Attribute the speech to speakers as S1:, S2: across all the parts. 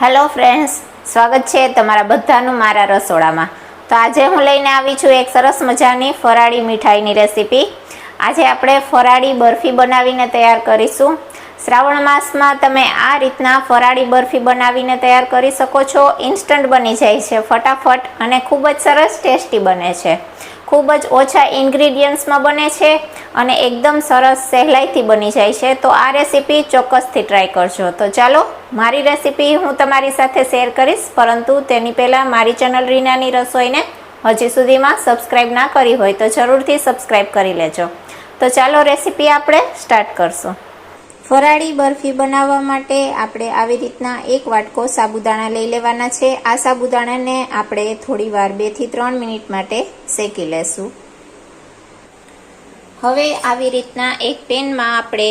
S1: Hello friends સ્વાગત છે તમારા બધાનું મારા રસોડામાં. તો આજે હું લઈને આવી છું એક સરસ મજાની ફરાળી મીઠાઈની રેસીપી. આજે આપણે ફરાળી બરફી બનાવીને તૈયાર કરીશું. શ્રાવણ માસમાં તમે આ રીતના ફરાળી બરફી બનાવીને તૈયાર કરી શકો છો. ઇન્સ્ટન્ટ બની જાય છે, ફટાફટ અને ખૂબ જ સરસ ટેસ્ટી બને છે. ખૂબ જ ઓછા ઇન્ગ્રીડિયન્ટ્સમાં બને છે. અને એકદમ સરસ સહેલાઈથી બની જાય છે. તો આ રેસીપી ચોક્કસથી ટ્રાય કરજો. તો ચાલો, મારી રેસીપી હું તમારી સાથે શેર કરીશ. પરંતુ તેની પહેલાં મારી ચેનલ રીનાની રસોઈને હજી સુધીમાં સબસ્ક્રાઈબ ના કરી હોય તો જરૂરથી સબસ્ક્રાઈબ કરી લેજો. તો ચાલો રેસીપી આપણે સ્ટાર્ટ કરશું. ફરાળી બરફી બનાવવા માટે આપણે આવી રીતના એક વાટકો સાબુદાણા લઈ લેવાના છે. આ સાબુદાણાને આપણે થોડી વાર બેથી ત્રણ મિનિટ માટે શેકી લેશું. હવે આવી રીતના એક પેનમાં આપણે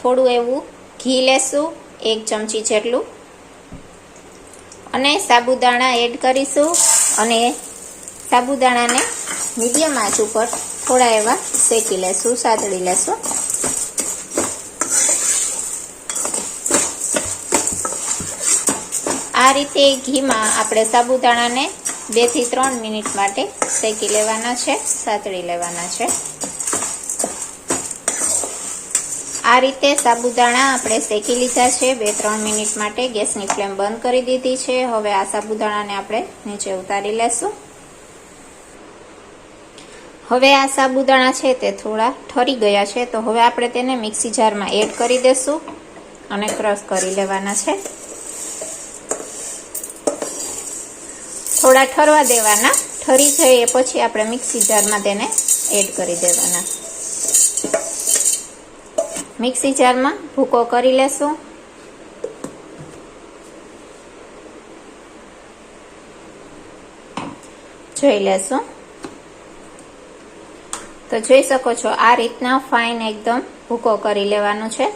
S1: થોડું એવું ઘી લેશું, એક ચમચી જેટલું. અને સાબુદાણા એડ કરીશું અને સાબુદાણાને મીડિયમ આંચ ઉપર થોડા એવા શેકી લેશું સાતળી લેશું. આ રીતે ઘીમાં આપણે સાબુદાણાને બેથી ત્રણ મિનિટ માટે શેકી લેવાના છે, સાતળી લેવાના છે. આ રીતે સાબુદાણા આપણે શેકી લીધા છે. બે ત્રણ મિનિટ માટે ગેસની ફ્લેમ બંધ કરી દીધી છે. હવે આ સાબુદાણાને આપણે નીચે ઉતારી લેશું. હવે આ સાબુદાણા છે તે થોડા ઠરી ગયા છે. તો હવે આપણે તેને મિક્સી જારમાં એડ કરી દેશું અને ક્રશ કરી લેવાના છે. થોડા ઠરવા દેવાના. ઠરી જાય પછી આપણે મિક્સી જારમાં તેને એડ કરી દેવાના. મિક્સી જારમાં ભૂકો કરી લેશું. જોઈ લેશું. તો જોઈ શકો છો, આ રીતના ફાઇન એકદમ ભૂકો કરી લેવાનો છે.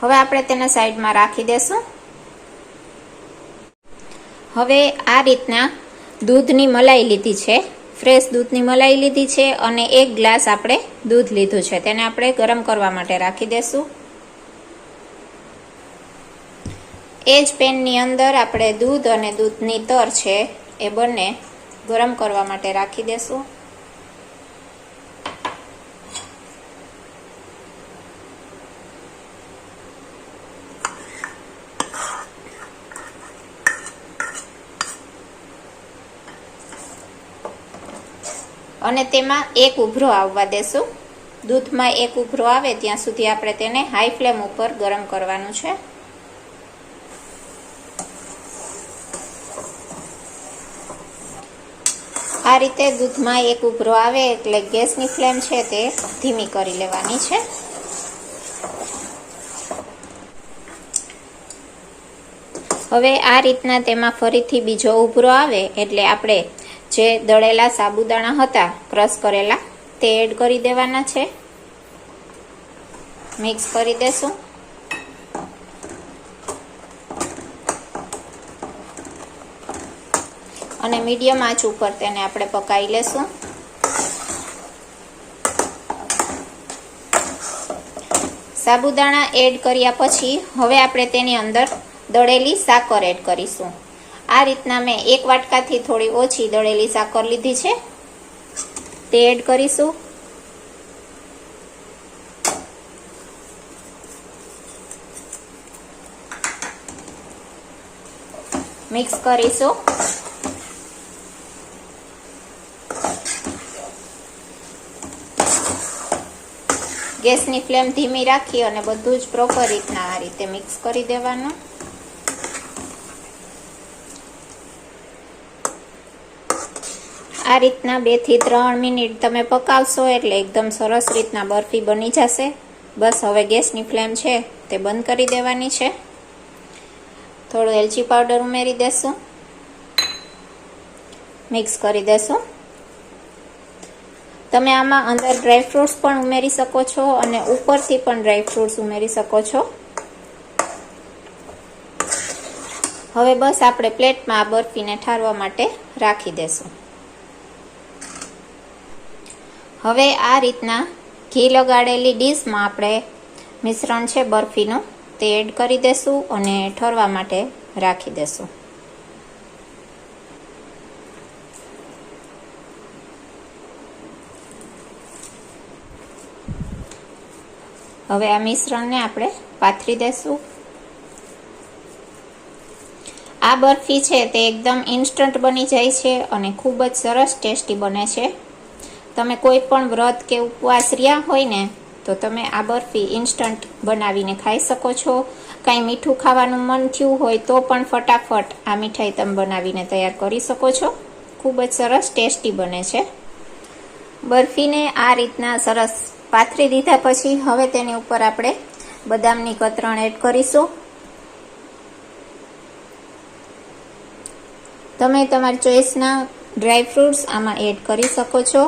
S1: હવે આપણે તેને સાઈડમાં રાખી દેશું. હવે આ રીતના દૂધની મલાઈ લીધી છે. ફ્રેશ દૂધની મલાઈ લીધી છે અને એક ગ્લાસ આપણે દૂધ લીધું છે. તેને આપણે ગરમ કરવા માટે રાખી દેશું. એ જ પેનની અંદર આપણે દૂધ અને દૂધની તર છે એ બંને ગરમ કરવા માટે રાખી દેશું. અને તેમાં એક ઉભરો આવવા દેશું. દૂધમાં એક ઉભરો આવે ત્યાં સુધી આપણે તેને હાઈ ફ્લેમ ઉપર ગરમ કરવાનું છે. આ રીતે દૂધમાં એક ઉભરો આવે એટલે ગેસની ફ્લેમ છે તે ધીમી કરી લેવાની છે. હવે આ રીતના તેમાં ફરીથી બીજો ઉભરો આવે એટલે આપણે જે દળેલા સાબુદાણા હતા, ક્રશ કરેલા, તે એડ કરી દેવાના છે. મિક્સ કરી દેશું. અને મીડિયમ આંચ ઉપર તેને આપણે પકાવી લેશું. સાબુદાણા એડ કર્યા પછી હવે આપણે તેની અંદર દળેલી સાકર એડ કરીશું. આ રીતના મેં એક વાટકાથી થોડી ઓછી દળેલી સાકર લીધી છે. તે એડ કરીશું. મિક્સ કરીશું. ગેસની ફ્લેમ ધીમી રાખી અને બધું જ પ્રોપર રીતના આ રીતે મિક્સ કરી દેવાનું. આ રીતના બેથી ત્રણ મિનિટ તમે પકાવશો એટલે એકદમ સરસ રીતના બરફી બની જશે. બસ હવે ગેસની ફ્લેમ છે તે બંધ કરી દેવાની છે. થોડું એલચી પાવડર ઉમેરી દેશું. મિક્સ કરી દેશું. તમે આમાં અંદર ડ્રાય ફ્રૂટ્સ પણ ઉમેરી શકો છો અને ઉપરથી પણ ડ્રાય ફ્રૂટ્સ ઉમેરી શકો છો. હવે બસ આપણે પ્લેટમાં આ બરફીને ઠારવા માટે રાખી દેશું. હવે આ રીતના ઘી લગાડેલી ડીશમાં આપણે મિશ્રણ છે બરફીનું તે એડ કરી દેશું અને ઠરવા માટે રાખી દેશું. હવે આ મિશ્રણને આપણે પાથરી દેશું. આ બરફી છે તે એકદમ ઇન્સ્ટન્ટ બની જાય છે અને ખૂબ જ સરસ ટેસ્ટી બને છે. તમે કોઈ પણ વ્રત કે ઉપવાસ રહ્યા હોય ને, તો તમે આ બરફી ઇન્સ્ટન્ટ બનાવીને ખાઈ શકો છો. કાંઈ મીઠું ખાવાનું મન થયું હોય તો પણ ફટાફટ આ મીઠાઈ તમે બનાવીને તૈયાર કરી શકો છો. ખૂબ જ સરસ ટેસ્ટી બને છે. બરફીને આ રીતના સરસ પાથરી દીધા પછી હવે તેની ઉપર આપણે બદામની કતરણ એડ કરીશું. તમે તમારી ચોઈસના ડ્રાય ફ્રૂટ્સ આમાં એડ કરી શકો છો.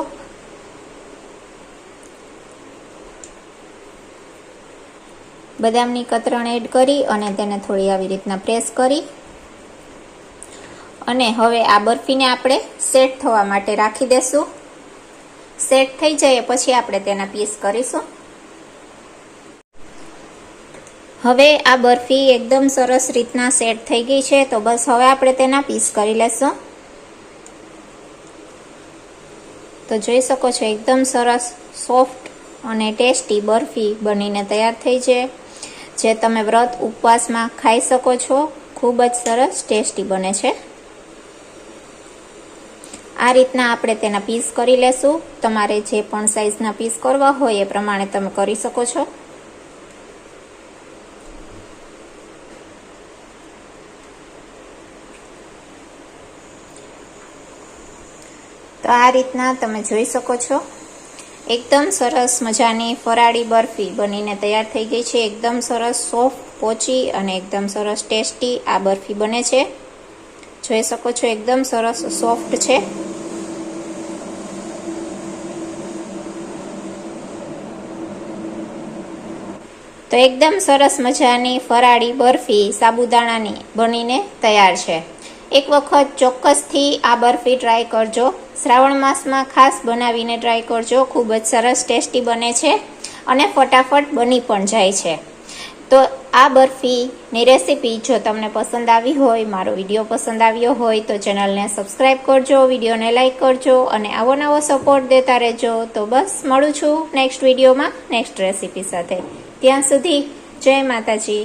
S1: બદામની કતરણ એડ કરી અને તેને થોડી આવી રીતના પ્રેસ કરી. અને હવે આ બરફીને આપણે સેટ થવા માટે રાખી દેશું. સેટ થઈ જાય પછી આપણે તેના પીસ કરીશું. હવે આ બરફી એકદમ સરસ રીતના સેટ થઈ ગઈ છે, તો બસ હવે આપણે તેના પીસ કરી લેશું. તો જોઈ શકો છો, એકદમ સરસ, સોફ્ટ અને ટેસ્ટી બરફી બનીને તૈયાર થઈ છે. જે તમે વ્રત ઉપવાસમાં ખાઈ શકો છો, ખૂબ જ સરસ ટેસ્ટી બને છે. આ રીતના આપણે તેના પીસ કરી લેશું. તમારે જે પણ સાઈઝના પીસ કરવા હોય એ પ્રમાણે તમે કરી શકો છો. તો આ રીતના તમે જોઈ શકો છો. એકદમ સરસ મજાની ફરાળી બરફી બનીને તૈયાર થઈ ગઈ છે. એકદમ સરસ સોફ્ટ, પોચી અને એકદમ સરસ ટેસ્ટી આ બરફી બને છે. જોઈ શકો છો, એકદમ સરસ સોફ્ટ છે. તો એકદમ સરસ મજાની ફરાળી બરફી સાબુદાણાની બનીને તૈયાર છે. એક વખત ચોક્કસથી આ બરફી ટ્રાય કરજો. શ્રાવણ માસમાં ખાસ બનાવીને ટ્રાય કરજો. ખૂબ જ સરસ ટેસ્ટી બને છે અને ફટાફટ બની પણ જાય છે. તો આ બરફીની રેસીપી જો તમને પસંદ આવી હોય, મારો વીડિયો પસંદ આવ્યો હોય, તો ચેનલને સબસ્ક્રાઈબ કરજો, વિડીયોને લાઇક કરજો અને આવો નવો સપોર્ટ દેતા રહેજો. તો બસ, મળું છું નેક્સ્ટ વિડીયોમાં નેક્સ્ટ રેસીપી સાથે. ત્યાં સુધી જય માતાજી.